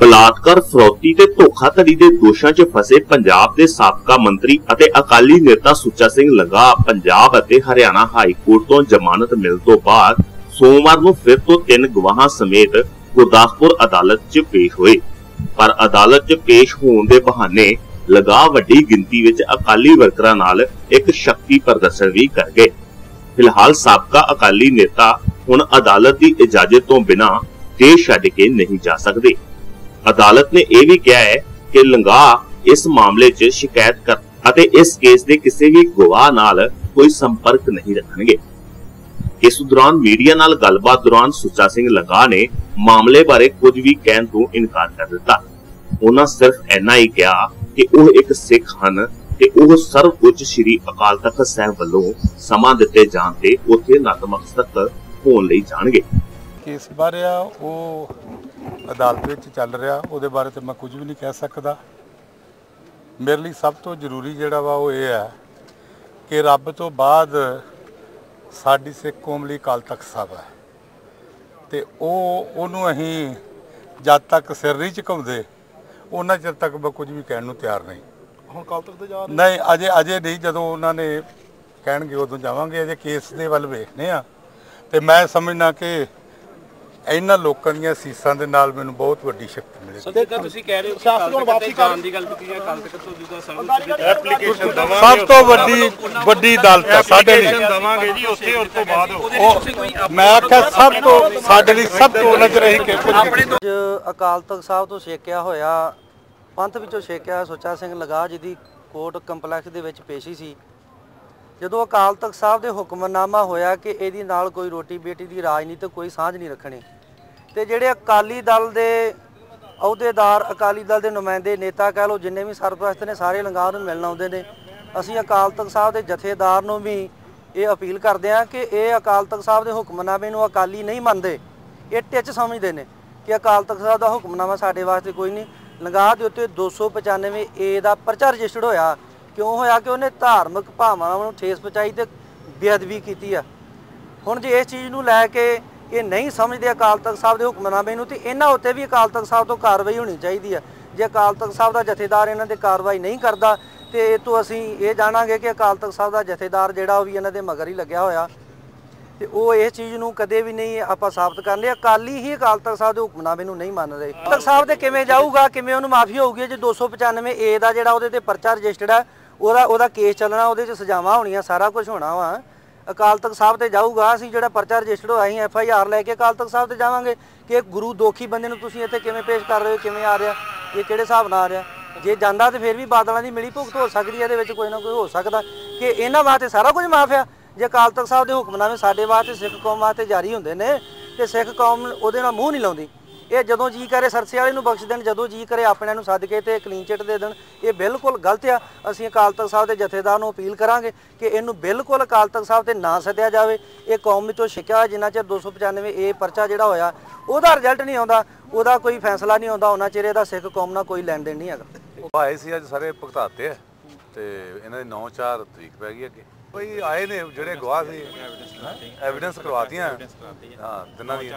ਬਲਾਤਕਾਰ, ਫਰੌਤੀ ਤੇ ਧੋਖਾਧੜੀ ਦੇ ਦੋਸ਼ਾਂ 'ਚ ਫਸੇ ਪੰਜਾਬ ਦੇ ਸਾਬਕਾ ਮੰਤਰੀ ਅਤੇ ਅਕਾਲੀ ਨੇਤਾ ਸੁੱਚਾ ਸਿੰਘ ਲੰਗਾ ਪੰਜਾਬ ਅਤੇ ਹਰਿਆਣਾ ਹਾਈ ਕੋਰਟ ਤੋਂ ਜ਼ਮਾਨਤ ਮਿਲਣ ਤੋਂ ਬਾਅਦ ਸੋਮਵਾਰ ਨੂੰ ਫਿਰ ਤੋਂ ਤਿੰਨ ਗਵਾਹਾਂ ਸਮੇਤ ਗੁਰਦਾਸਪੁਰ ਅਦਾਲਤ 'ਚ ਪੇਸ਼ ਹੋਏ। ਪਰ ਅਦਾਲਤ 'ਚ ਪੇਸ਼ ਹੋਣ ਦੇ ਬਹਾਨੇ ਲਗਾ ਵੱਡੀ ਗਿਣਤੀ ਵਿੱਚ ਅਕਾਲੀ ਵਰਕਰਾਂ ਨਾਲ ਇੱਕ ਸ਼ਕਤੀ ਪ੍ਰਦਰਸ਼ਨ ਵੀ ਕਰ ਗਏ। ਫਿਲਹਾਲ ਸਾਬਕਾ ਅਕਾਲੀ ਨੇਤਾ ਹੁਣ ਅਦਾਲਤ ਦੀ ਇਜਾਜ਼ਤ ਤੋਂ ਬਿਨਾਂ ਦੇਸ਼ ਛੱਡ ਕੇ ਨਹੀਂ ਜਾ ਸਕਦੇ। ਅਦਾਲਤ ਨੇ ਇਹ ਵੀ ਕਿਹਾ ਹੈ ਕਿ ਲੰਗਾ ਇਸ ਮਾਮਲੇ 'ਚ ਸ਼ਿਕਾਇਤ ਕਰ ਅਤੇ ਇਸ ਕੇਸ ਦੇ ਕਿਸੇ ਵੀ ਗਵਾਹ ਨਾਲ ਕੋਈ ਸੰਪਰਕ ਨਹੀਂ ਰੱਖਣਗੇ। ਇਸ ਦੌਰਾਨ ਮੀਡੀਆ ਨਾਲ ਗੱਲਬਾਤ ਦੌਰਾਨ ਸੁੱਚਾ ਸਿੰਘ ਲੰਗਾ ਨੇ ਮਾਮਲੇ ਬਾਰੇ ਕੁਝ ਵੀ ਕਹਿਣ ਤੋਂ ਇਨਕਾਰ ਕਰ ਦਿੱਤਾ। ਉਹਨਾਂ ਸਿਰਫ ਇੰਨਾ ਹੀ ਕਿਹਾ ਕਿ ਉਹ ਇੱਕ ਸਿੱਖ ਹਨ ਤੇ ਉਹ ਸਰਵ ਸਰਵਉੱਚ ਸ੍ਰੀ ਅਕਾਲ ਤਖਤ ਸਾਹਿਬ ਵੱਲੋਂ ਸਮਾਂ ਦਿੱਤੇ ਜਾਣ ਤੇ ਉੱਥੇ ਨਤਮਸਤਕ ਹੋਣ ਲਈ ਜਾਣਗੇ। ਕੇਸ ਬਾਰੇ ਆ ਉਹ ਅਦਾਲਤ ਵਿੱਚ ਚੱਲ ਰਿਹਾ ਉਹਦੇ ਬਾਰੇ ਤੇ ਮੈਂ ਕੁਝ ਵੀ ਨਹੀਂ ਕਹਿ ਸਕਦਾ। ਮੇਰੇ ਲਈ ਸਭ ਤੋਂ ਜ਼ਰੂਰੀ ਜਿਹੜਾ ਵਾ ਉਹ ਇਹ ਹੈ ਕਿ ਰੱਬ ਤੋਂ ਬਾਅਦ ਸਾਡੀ ਸਿੱਖ ਕੌਮ ਲਈ ਅਕਾਲ ਤਖਤ ਸਾਹਿਬ ਹੈ। ਤੇ ਉਹ ਉਹਨੂੰ ਅਸੀਂ ਜਦ ਤੱਕ ਸਿਰ ਨਹੀਂ ਝੁਕਾਉਂਦੇ ਉਹਨਾਂ ਚਿਰ ਤੱਕ ਮੈਂ ਕੁਝ ਵੀ ਕਹਿਣ ਨੂੰ ਤਿਆਰ ਨਹੀਂ। ਹੁਣ ਕੱਲ ਤੱਕ ਤੇ ਜਾ ਨਹੀਂ ਅਜੇ ਅਜੇ ਨਹੀਂ ਜਦੋਂ ਉਹਨਾਂ ਨੇ ਕਹਿਣਗੇ ਉਦੋਂ ਜਾਵਾਂਗੇ ਅਜੇ ਕੇਸ ਦੇ ਵੱਲ ਵੇਖਨੇ ਆ ਤੇ ਮੈਂ ਸਮਝਣਾ ਕਿ ਇਹਨਾਂ ਲੋਕਾਂ ਦੀਆਂ ਸੀਸਾਂ ਦੇ ਨਾਲ ਮੈਨੂੰ ਬਹੁਤ ਵੱਡੀ ਸ਼ਕਤੀ ਮਿਲੇਗੀ ਸਰ ਜਿੱਦਾਂ ਤੁਸੀਂ ਕਹਿ ਰਹੇ ਹੋ ਕੱਲ ਨੂੰ ਵਾਪਸੀ ਤੇ ਕਰ- ਜਾਣ ਦੀ ਗੱਲ ਕੀਤੀ ਹੈ ਕੱਲ ਤੱਕ ਤੋਂ ਜਿੱਦਾਂ ਸਰਵਿਸ ਐਪਲੀਕੇਸ਼ਨ ਸਭ ਤੋਂ ਵੱਡੀ ਵੱਡੀ ਅਦਾਲਤ ਹੈ ਸਾਡੇ ਲਈ। ਦਵਾਂਗੇ ਜੀ ਉੱਥੇ ਉਸ ਤੋਂ ਬਾਅਦ ਉਹ ਮੈਂ ਆਖਿਆ ਸਭ ਤੋਂ ਸਾਡੇ ਲਈ ਸਭ ਤੋਂ ਨਜ਼ਰ ਰਹੀ ਕਿ ਅੱਜ ਅਕਾਲ ਤਖਤ ਸਾਹਿਬ ਤੋਂ ਛੇਕਿਆ ਹੋਇਆ ਪੰਥ ਵਿੱਚੋਂ ਛੇਕਿਆ ਸੁੱਚਾ ਸਿੰਘ ਲਗਾ ਜਿਹਦੀ ਕੋਰਟ ਕੰਪਲੈਕਸ ਦੇ ਵਿੱਚ ਪੇਸ਼ੀ ਸੀ। ਜਦੋਂ ਅਕਾਲ ਤਖਤ ਸਾਹਿਬ ਦੇ ਹੁਕਮਨਾਮਾ ਹੋਇਆ ਕਿ ਇਹਦੀ ਨਾਲ ਕੋਈ ਰੋਟੀ ਬੇਟੀ ਦੀ ਰਾਜਨੀਤਿਕ ਕੋਈ ਸਾਂਝ ਨਹੀਂ ਰੱਖਣੀ ਤੇ ਜਿਹੜੇ ਅਕਾਲੀ ਦਲ ਦੇ ਅਹੁਦੇਦਾਰ, ਅਕਾਲੀ ਦਲ ਦੇ ਨੁਮਾਇੰਦੇ, ਨੇਤਾ ਕਹਿ ਲਓ, ਜਿੰਨੇ ਵੀ ਸਰਪ੍ਰਸਤ ਨੇ, ਸਾਰੇ ਲੰਗਾਹ ਨੂੰ ਮਿਲਣ ਆਉਂਦੇ ਨੇ। ਅਸੀਂ ਅਕਾਲ ਤਖਤ ਸਾਹਿਬ ਦੇ ਜਥੇਦਾਰ ਨੂੰ ਵੀ ਇਹ ਅਪੀਲ ਕਰਦੇ ਹਾਂ ਕਿ ਇਹ ਅਕਾਲ ਤਖਤ ਸਾਹਿਬ ਦੇ ਹੁਕਮਨਾਮੇ ਨੂੰ ਅਕਾਲੀ ਨਹੀਂ ਮੰਨਦੇ। ਇਹ ਟਿੱਚ ਸਮਝਦੇ ਨੇ ਕਿ ਅਕਾਲ ਤਖਤ ਸਾਹਿਬ ਦਾ ਹੁਕਮਨਾਮਾ ਸਾਡੇ ਵਾਸਤੇ ਕੋਈ ਨਹੀਂ। ਲੰਗਾਹ ਦੇ ਉੱਤੇ 295 ਏ ਦਾ ਪਰਚਾ ਰਜਿਸਟਰਡ ਹੋਇਆ। ਕਿਉਂ ਹੋਇਆ? ਕਿ ਉਹਨੇ ਧਾਰਮਿਕ ਭਾਵਨਾਵਾਂ ਨੂੰ ਠੇਸ ਪਹੁੰਚਾਈ ਤੇ ਬੇਅਦਬੀ ਕੀਤੀ ਆ। ਹੁਣ ਜੇ ਇਸ ਚੀਜ਼ ਨੂੰ ਲੈ ਕੇ ਇਹ ਨਹੀਂ ਸਮਝਦੇ ਅਕਾਲ ਤਖਤ ਸਾਹਿਬ ਦੇ ਹੁਕਮਨਾਮੇ ਨੂੰ ਤੇ ਇਹਨਾਂ ਉੱਤੇ ਵੀ ਅਕਾਲ ਤਖਤ ਸਾਹਿਬ ਤੋਂ ਕਾਰਵਾਈ ਹੋਣੀ ਚਾਹੀਦੀ ਆ। ਜੇ ਅਕਾਲ ਤਖਤ ਸਾਹਿਬ ਦਾ ਜਥੇਦਾਰ ਇਹਨਾਂ ਤੇ ਕਾਰਵਾਈ ਨਹੀਂ ਕਰਦਾ, ਤੇ ਇਹ ਤੋਂ ਅਸੀਂ ਇਹ ਜਾਣਾਂਗੇ ਕਿ ਅਕਾਲ ਤਖਤ ਸਾਹਿਬ ਦਾ ਜਥੇਦਾਰ ਜਿਹੜਾ ਉਹ ਵੀ ਇਹਨਾਂ ਦੇ ਮਗਰ ਹੀ ਲੱਗਿਆ ਹੋਇਆ। ਤੇ ਉਹ ਇਸ ਚੀਜ਼ ਨੂੰ ਕਦੇ ਵੀ ਨਹੀਂ ਆਪਾਂ ਸਾਬਤ ਕਰਨ ਲਈ ਅਕਾਲੀ ਹੀ ਅਕਾਲ ਤਖਤ ਸਾਹਿਬ ਦੇ ਹੁਕਮਨਾਮੇ ਨੂੰ ਨਹੀਂ ਮੰਨ ਰਹੇ। ਤਖਤ ਸਾਹਿਬ ਦੇ ਕਿਵੇਂ ਜਾਊਗਾ, ਕਿਵੇਂ ਉਹਨੂੰ ਮਾਫੀ ਹੋਊਗੀ ਜੇ 295 ਏ ਦਾ ਜਿਹੜਾ ਉਹਦੇ ਤੇ ਪਰਚਾ ਰਜਿਸਟਰਡ ਹੈ ਉਹਦਾ ਉਹਦਾ ਕੇਸ ਚੱਲਣਾ, ਉਹਦੇ 'ਚ ਸਜ਼ਾਵਾਂ ਹੋਣੀਆਂ, ਸਾਰਾ ਕੁਝ ਹੋਣਾ ਵਾ। ਅਕਾਲ ਤਖਤ ਸਾਹਿਬ ਤੇ ਜਾਊਗਾ, ਅਸੀਂ ਜਿਹੜਾ ਪਰਚਾ ਰਜਿਸਟਰਡ ਹੋਇਆ ਅਸੀਂ ਐਫ ਆਈ ਆਰ ਲੈ ਕੇ ਅਕਾਲ ਤਖਤ ਸਾਹਿਬ ਤੇ ਜਾਵਾਂਗੇ ਕਿ ਇੱਕ ਗੁਰੂ ਦੋਖੀ ਬੰਦੇ ਨੂੰ ਤੁਸੀਂ ਇੱਥੇ ਕਿਵੇਂ ਪੇਸ਼ ਕਰ ਰਹੇ ਹੋ, ਕਿਵੇਂ ਆ ਰਿਹਾ, ਇਹ ਕਿਹੜੇ ਹਿਸਾਬ ਨਾਲ ਆ ਰਿਹਾ। ਜੇ ਜਾਂਦਾ ਤੇ ਫਿਰ ਵੀ ਬਾਦਲਾਂ ਦੀ ਮਿਲੀ ਭੁਗਤ ਹੋ ਸਕਦੀ ਹੈ, ਇਹਦੇ ਵਿੱਚ ਕੋਈ ਨਾ ਕੋਈ ਹੋ ਸਕਦਾ। ਕਿ ਇਹਨਾਂ ਵਾਸਤੇ ਸਾਰਾ ਕੁਝ ਮਾਫ ਆ। ਜੇ ਅਕਾਲ ਤਖਤ ਸਾਹਿਬ ਦੇ ਹੁਕਮਨਾਮੇ ਸਾਡੇ ਵਾਸਤੇ ਸਿੱਖ ਕੌਮ ਵਾਸਤੇ ਜਾਰੀ ਹੁੰਦੇ ਨੇ, ਤੇ ਸਿੱਖ ਕੌਮ ਉਹਦੇ ਨਾਲ ਮੂੰਹ ਨਹੀਂ ਲਾਉਂਦੀ। ਇਹ ਜਦੋਂ ਜੀ ਕਰੇ ਸਰਸੇ ਵਾਲੇ ਨੂੰ ਬਖਸ਼ ਦੇਣ, ਜਦੋਂ ਜੀ ਕਰੇ ਆਪਣਿਆਂ ਨੂੰ ਸੱਦ ਕੇ ਤੇ ਕਲੀਨ ਚਿੱਟ ਦੇ ਦੇਣ, ਇਹ ਬਿਲਕੁਲ ਗਲਤ ਆ। ਅਸੀਂ ਅਕਾਲ ਤਖਤ ਸਾਹਿਬ ਦੇ ਜਥੇਦਾਰ ਨੂੰ ਅਪੀਲ ਕਰਾਂਗੇ ਕਿ ਇਹਨੂੰ ਬਿਲਕੁਲ ਅਕਾਲ ਤਖਤ ਸਾਹਿਬ ਤੇ ਨਾ ਸੱਦਿਆ ਜਾਵੇ। ਇਹ ਕੌਮ ਵਿੱਚੋਂ ਛਿਕਿਆ ਹੋਇਆ ਜਿੰਨਾ ਚਿਰ 295 ਇਹ ਪਰਚਾ ਜਿਹੜਾ ਹੋਇਆ, ਉਹਦਾ ਰਿਜ਼ਲਟ ਨਹੀਂ ਆਉਂਦਾ, ਉਹਦਾ ਕੋਈ ਫੈਸਲਾ ਨਹੀਂ ਆਉਂਦਾ, ਉਹਨਾਂ ਚਿਰ ਇਹਦਾ ਸਿੱਖ ਕੌਮ ਨਾਲ ਕੋਈ ਲੈਣ ਦੇਣ ਨਹੀਂ ਹੈਗਾ। ਉਹ ਆਏ ਸੀ ਅੱਜ ਸਾਰੇ ਭੁਗਤਾਤੇ ਤੇ ਇਹਨਾਂ ਦੀ 9-4 ਤਰੀਕ ਪੈ ਗਈ ਅੱਗੇ। ਬਈ ਆਏ ਨੇ ਜਿਹੜੇ ਗਵਾਹ ਸੀ? ਐਵੀਡੈਂਸ ਕਰਵਾਤੀਆਂ? ਹਾਂ ਤਿੰਨਾਂ ਦੀ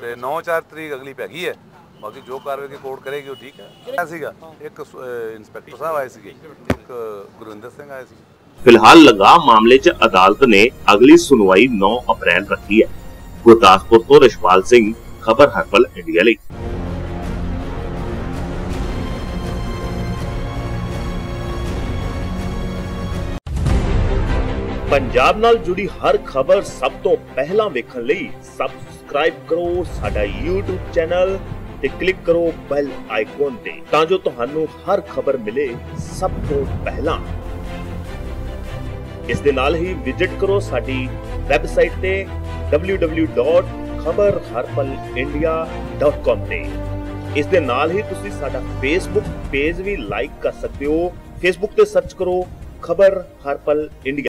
ਤੇ 9-4 ਤਰੀਕ ਅਗਲੀ ਪੈ ਗਈ ਹੈ। ਬਾਕੀ ਜੋ ਕਾਰਵਾਈ ਦੀ ਕੋਰਟ ਕਰੇਗੀ ਉਹ ਠੀਕ ਹੈ। ਸੀਗਾ? ਇੱਕ ਸ- ਸਾਹਿਬ ਆਏ ਸੀਗੇ। ਇੱਕ ਗੁਰਵਿੰਦਰ ਸਿੰਘ ਆਏ ਸੀ ਫਿਲਹਾਲ ਲਗਾ ਮਾਮਲੇ 'ਚ ਅਦਾਲਤ ਨੇ ਅਗਲੀ ਸੁਣਵਾਈ 9 ਅਪ੍ਰੈਲ ਰੱਖੀ ਹੈ। ਗੁਰਦਾਸਪੁਰ ਤੋਂ ਰਿਸ਼ਪਾਲ ਸਿੰਘ, ਖਬਰ ਹਰਪਲ, ਇੰਡੀਆ ਲਈ। ਪੰਜਾਬ ਨਾਲ ਜੁੜੀ ਹਰ ਖਬਰ ਸਭ ਤੋਂ ਪਹਿਲਾਂ ਵੇਖਣ ਲਈ ਸਬਸਕ੍ਰਾਈਬ ਕਰੋ ਸਾਡਾ YouTube ਚੈਨਲ ਤੇ ਕਲਿੱਕ ਕਰੋ ਬੈਲ ਆਈਕਨ ਤੇ, ਤਾਂ ਜੋ ਤੁਹਾਨੂੰ ਹਰ ਖਬਰ ਮਿਲੇ ਸਭ ਤੋਂ ਪਹਿਲਾਂ। ਇਸ ਦੇ ਨਾਲ ਹੀ ਵਿਜ਼ਿਟ ਕਰੋ ਸਾਡੀ ਵੈਬਸਾਈਟ ਤੇ www.khabarharpalindia.com ਤੇ। ਇਸ ਦੇ ਨਾਲ ਹੀ ਤੁਸੀਂ ਸਾਡਾ ਫੇਸਬੁੱਕ ਪੇਜ ਵੀ ਲਾਈਕ ਕਰ ਸਕਦੇ ਹੋ। ਫੇਸਬੁੱਕ ਤੇ ਸਰਚ ਕਰੋ ਖਬਰ ਹਰਪਲ ਇੰਡੀਆ